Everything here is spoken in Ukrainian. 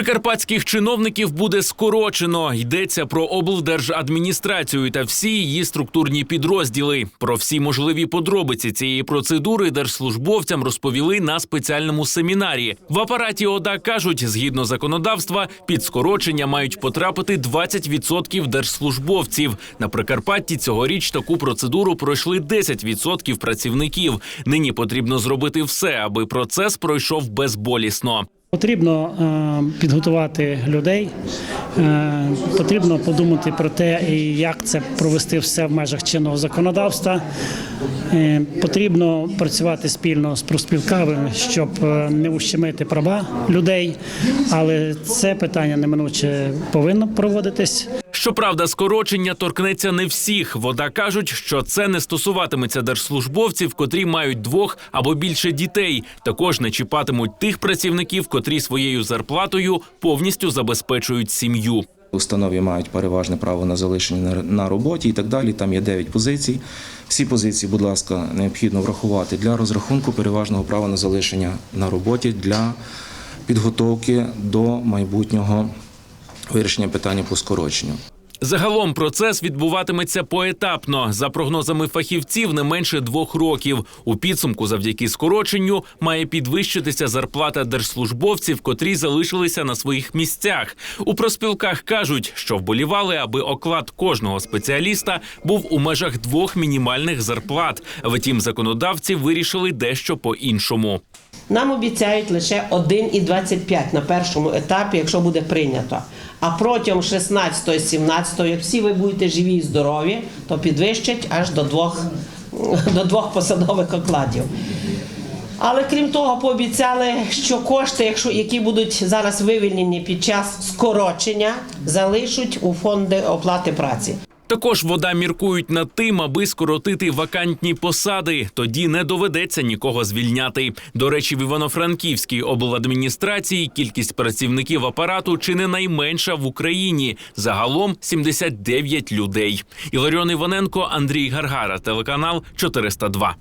Прикарпатських чиновників буде скорочено. Йдеться про облдержадміністрацію та всі її структурні підрозділи. Про всі можливі подробиці цієї процедури держслужбовцям розповіли на спеціальному семінарі. В апараті ОДА кажуть, згідно законодавства, під скорочення мають потрапити 20% держслужбовців. На Прикарпатті цьогоріч таку процедуру пройшли 10% працівників. Нині потрібно зробити все, аби процес пройшов безболісно. Потрібно е, підготувати людей, е, потрібно подумати про те, як це провести все в межах чинного законодавства. Е, потрібно працювати спільно з профспілками, щоб не ущемити права людей, але це питання неминуче повинно проводитись. Щоправда, скорочення торкнеться не всіх. Вода кажуть, що це не стосуватиметься держслужбовців, котрі мають двох або більше дітей. Також не чіпатимуть тих працівників, котрі своєю зарплатою повністю забезпечують сім'ю. Установі мають переважне право на залишення на- роботі і так далі. Там є 9 позицій. Всі позиції, будь ласка, необхідно врахувати для розрахунку переважного права на залишення на роботі для підготовки до майбутнього вирішення питання по скороченню. Загалом процес відбуватиметься поетапно. За прогнозами фахівців, не менше двох років. У підсумку, завдяки скороченню, має підвищитися зарплата держслужбовців, котрі залишилися на своїх місцях. У проспілках кажуть, що вболівали, аби оклад кожного спеціаліста був у межах двох мінімальних зарплат. Втім, законодавці вирішили дещо по-іншому. Нам обіцяють лише 1,25 на першому етапі, якщо буде прийнято. А протягом 16-17, як всі ви будете живі і здорові, то підвищать аж до двох, до двох посадових окладів. Але крім того, пообіцяли, що кошти, якщо які будуть зараз вивільнені під час скорочення, залишать у фонди оплати праці. Також вода міркують над тим, аби скоротити вакантні посади. Тоді не доведеться нікого звільняти. До речі, в Івано-Франківській обладміністрації кількість працівників апарату чи не найменша в Україні. Загалом 79 людей. Іларіон Іваненко, Андрій Гаргара, телеканал 402.